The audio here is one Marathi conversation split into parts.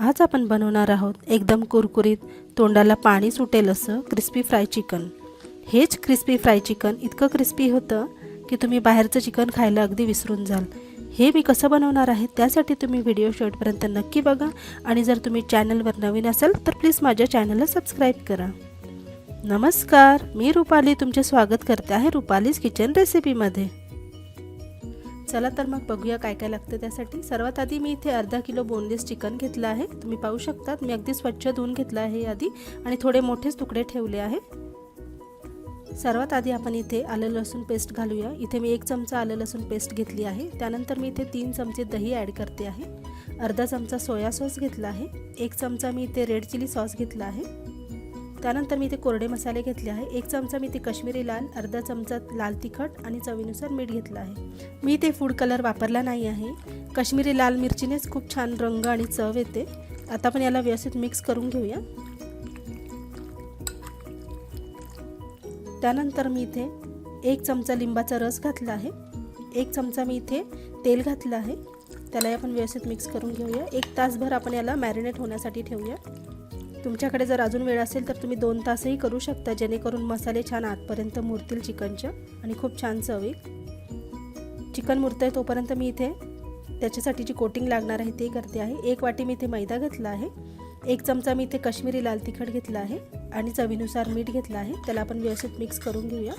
आज आपण बनवणार आहोत एकदम कुरकुरीत तोंडाला पाणी सुटेल असं क्रिस्पी फ्राय चिकन हेच क्रिस्पी फ्राय चिकन इतकं क्रिस्पी होतं की तुम्ही बाहेरचं चिकन खायला अगदी विसरून जाल. हे मी कसं बनवणार आहे त्यासाठी तुम्ही व्हिडिओ शेवटपर्यंत नक्की बघा आणि जर तुम्ही चॅनलवर नवीन असाल तर प्लीज माझ्या चॅनलला सबस्क्राईब करा. नमस्कार मी रुपाली तुमचे स्वागत करते आहे रुपालीज किचन रेसिपीमध्ये चला तर मग बघूया काय काय लागतं त्यासाठी. सर्वात आधी मी इथे अर्धा किलो बोनलेस चिकन घेतलं आहे. तुम्ही पाहू शकतात मी अगदी स्वच्छ धुवून घेतलं आहे आधी आणि थोडे मोठेच तुकडे ठेवले आहे. सर्वात आधी आपण इथे आलं लसूण पेस्ट घालूया. इथे मी एक चमचा आलं लसूण पेस्ट घेतली आहे. त्यानंतर मी इथे तीन चमचे दही ॲड करते आहे. अर्धा चमचा सोया सॉस घेतला आहे. एक चमचा मी इथे रेड चिली सॉस घेतला आहे. त्यानंतर मी इथे कोरडे मसाले घेतले आहे. एक चमचा मी इथे कश्मीरी लाल अर्धा चमचा लाल तिखट आणि चवीनुसार मीठ घेतलं आहे. मी इथे फूड कलर वापरला नाही आहे. कश्मीरी लाल मिरचीनेच खूप छान रंग आणि चव येते. आता आपण याला व्यवस्थित मिक्स करून घेऊया. त्यानंतर मी इथे एक चमचा लिंबाचा रस घातला आहे. एक चमचा मी इथे तेल घातलं आहे. त्यालाही आपण व्यवस्थित मिक्स करून घेऊया. एक तासभर आपण याला मॅरिनेट होण्यासाठी ठेवूया. तुमच्याकडे जर अजून वेळ असेल तर तुम्ही दोन तासही करू शकता जेणेकरून मसाले छान आतपर्यंत मुरतील चिकनच्या आणि खूप छान चव चिकन मुरतं आहे तोपर्यंत मी इथे त्याच्यासाठी जी कोटिंग लागणार आहे ते करते आहे. एक वाटी मी इथे मैदा घेतला आहे. एक चमचा मी इथे कश्मीरी लाल तिखट घेतला आहे आणि चवीनुसार मीठ घेतलं आहे. त्याला आपण व्यवस्थित मिक्स करून घेऊया.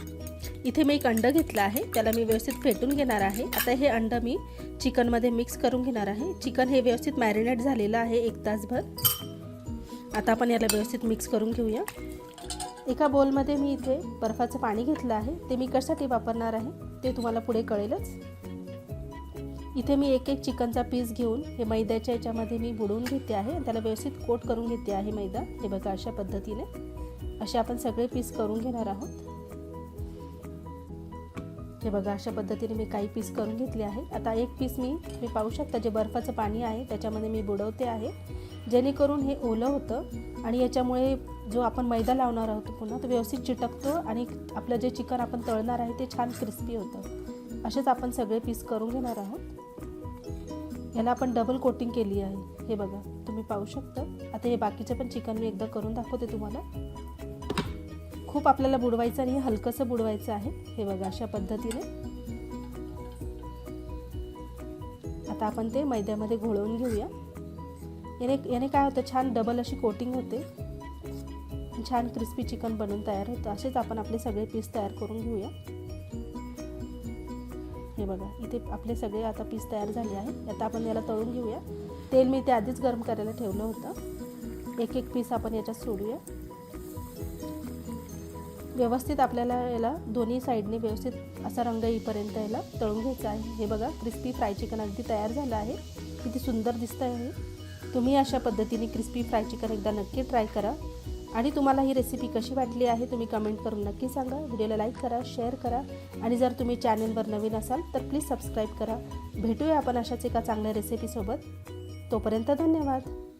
इथे मी एक अंडं घेतलं आहे. त्याला मी व्यवस्थित फेटून घेणार आहे. आता हे अंडं मी चिकनमध्ये मिक्स करून घेणार आहे. चिकन हे व्यवस्थित मॅरिनेट झालेलं आहे एक तासभर. आता आपण याला व्यवस्थित मिक्स करून घेऊया. एका बोलमध्ये मी इथे बर्फाचं पाणी घेतलं आहे. ते मी कशासाठी वापरणार आहे? ते तुम्हाला पुढे कळेलच. इथे मी एक एक चिकनचा पीस घेऊन हे मैद्याच्या याच्यामध्ये मी बुडवून घेते आहे त्याला व्यवस्थित कोट करून घेते आहे मैदा. हे बघा अशा पद्धतीने. असे आपण सगळे पीस करून घेणार आहोत. हे बघा अशा पद्धतीने मी काही पीस करून घेतले आहे. आता एक पीस मी तुम्ही पाहू शकता जे बर्फाचं पाणी आहे त्याच्यामध्ये मी बुडवते आहे. जेणेकरून हे ओलं होतं आणि याच्यामुळे जो आपण मैदा लावणार आहोत पुन्हा तो व्यवस्थित चिटकतो आणि आपलं जे चिकन आपण तळणार आहे ते छान क्रिस्पी होतं. असेच आपण सगळे पीस करून घेणार आहोत. याला आपण डबल कोटिंग केली आहे. हे बघा तुम्ही पाहू शकता. आता हे बाकीचे पण चिकन मी एकदा करून दाखवते तुम्हाला. खूप आपल्याला बुडवायचं आणि हलकंसं बुडवायचं आहे. हे बघा अशा पद्धतीने. आता आपण ते मैद्यामध्ये घोळवून घेऊया. याने याने काय होतं छान डबल अशी कोटिंग होते. छान क्रिस्पी चिकन बनून तयार होतं. असेच आपण आपले सगळे पीस तयार करून घेऊया. हे बघा इथे आपले सगळे आता पीस तयार झाले आहे आता आपण याला तळून घेऊया. तेल मी ते आधीच गरम करायला ठेवलं होतं. एक एक पीस आपण याच्यात सोडूया. व्यवस्थित आपल्याला याला दोन्ही साईडने व्यवस्थित असा रंग येईपर्यंत याला तळून घ्यायचा आहे. हे बघा क्रिस्पी फ्राय चिकन अगदी तयार झालं आहे. किती सुंदर दिसतं आहे तुम्ही अशा पद्धतीने क्रिस्पी फ्राय चिकन एकदा नक्की ट्राय करा. आणि तुम्हाला ही रेसिपी कशी वाटली आहे तुम्ही कमेंट करून नक्की सांगा. व्हिडिओला लाईक करा शेअर करा. आणि जर तुम्ही चॅनलवर नवीन असाल तर प्लीज सबस्क्राईब करा. भेटूया आपण अशाच एका चांगल्या रेसिपीसोबत तोपर्यंत धन्यवाद.